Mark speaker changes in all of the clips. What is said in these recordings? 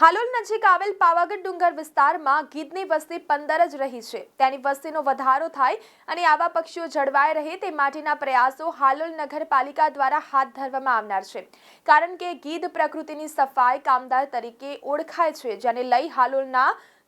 Speaker 1: હાલોલ નજીક આવેલ પાવાગઢ ડુંગર વિસ્તારમાં ગીધની વસ્તી પંદર જ રહી છે. તેની વસ્તીનો વધારો થાય અને આવા પક્ષીઓ જળવાઈ રહે તે માટેના પ્રયાસો હાલોલ નગરપાલિકા દ્વારા હાથ ધરવામાં આવનાર છે. કારણ કે ગીધ પ્રકૃતિની સફાઈ કામદાર તરીકે ઓળખાય છે, જેને લઈ હાલોલના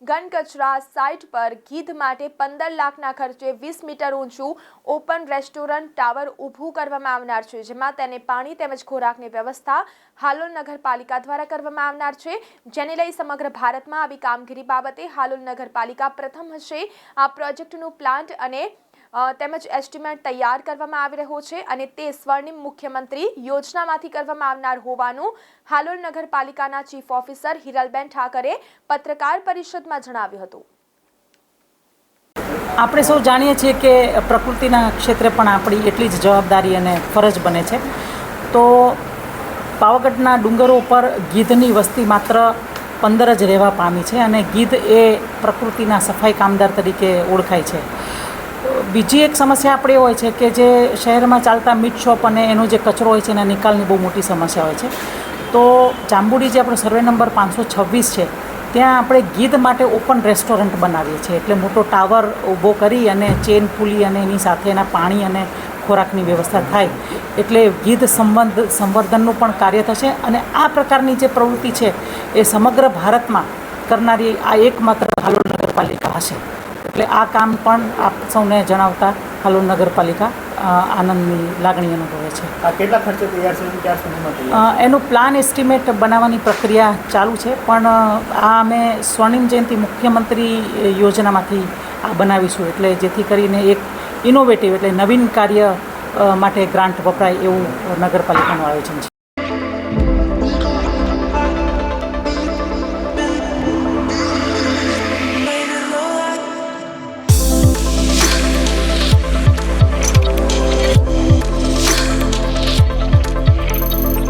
Speaker 1: ઘન કચરા સાઇટ પર ગીધ માટે પંદર લાખના ખર્ચે વીસ મીટર ઊંચું ઓપન રેસ્ટોરન્ટ ટાવર ઊભું કરવામાં આવનાર છે, જેમાં તેને પાણી તેમજ ખોરાકની વ્યવસ્થા હાલોલ નગરપાલિકા દ્વારા કરવામાં આવનાર છે. જેને લઈ સમગ્ર ભારતમાં આવી કામગીરી બાબતે હાલોલ નગરપાલિકા પ્રથમ હશે. આ પ્રોજેક્ટનું પ્લાન્ટ અને તેમજ એસ્ટિમેટ તૈયાર કરવામાં આવી રહ્યો છે અને તે સ્વર્ણિમ મુખ્યમંત્રી યોજનામાંથી કરવામાં આવનાર હોવાનું હાલોલ નગરપાલિકાના ચીફ ઓફિસર હિરલબેન ઠાકરે પત્રકાર પરિષદમાં જણાવ્યું હતું.
Speaker 2: આપણે સૌ જાણીએ છીએ કે પ્રકૃતિના ક્ષેત્રે પણ આપણી એટલી જ જવાબદારી અને ફરજ બને છે. તો પાવાગઢના ડુંગરો ઉપર ગીધની વસ્તી માત્ર પંદર જ રહેવા પામી છે અને ગીધ એ પ્રકૃતિના સફાઈ કામદાર તરીકે ઓળખાય છે. બીજી એક સમસ્યા આપણે હોય છે કે જે શહેરમાં ચાલતા મીટ શોપ અને એનો જે કચરો હોય છે એના નિકાલની બહુ મોટી સમસ્યા હોય છે. તો જાંબુડી જે આપણો સર્વે નંબર પાંચસો છવ્વીસ છે, ત્યાં આપણે ગીધ માટે ઓપન રેસ્ટોરન્ટ બનાવીએ છીએ. એટલે મોટો ટાવર ઊભો કરી અને ચેન પુલી અને એની સાથે એના પાણી અને ખોરાકની વ્યવસ્થા થાય. એટલે ગીધ સંબંધ, સંવર્ધનનું પણ કાર્ય થશે અને આ પ્રકારની જે પ્રવૃત્તિ છે એ સમગ્ર ભારતમાં કરનારી આ એકમાત્ર હાલોલ નગરપાલિકા હશે. એટલે આ કામ પણ આપ સૌને જણાવતા હાલોલ નગરપાલિકા આનંદની લાગણી અનુભવે છે.
Speaker 3: આ કેટલા ખર્ચે તૈયાર છે ક્યાં સુધીમાં
Speaker 2: એનું પ્લાન એસ્ટિમેટ બનાવવાની પ્રક્રિયા ચાલુ છે પણ આ અમે સ્વર્ણિમ જયંતિ મુખ્યમંત્રી યોજનામાંથી આ બનાવીશું. એટલે જેથી કરીને એક ઇનોવેટિવ એટલે નવીન કાર્ય માટે ગ્રાન્ટ વપરાય એવું નગરપાલિકાનું આયોજન છે.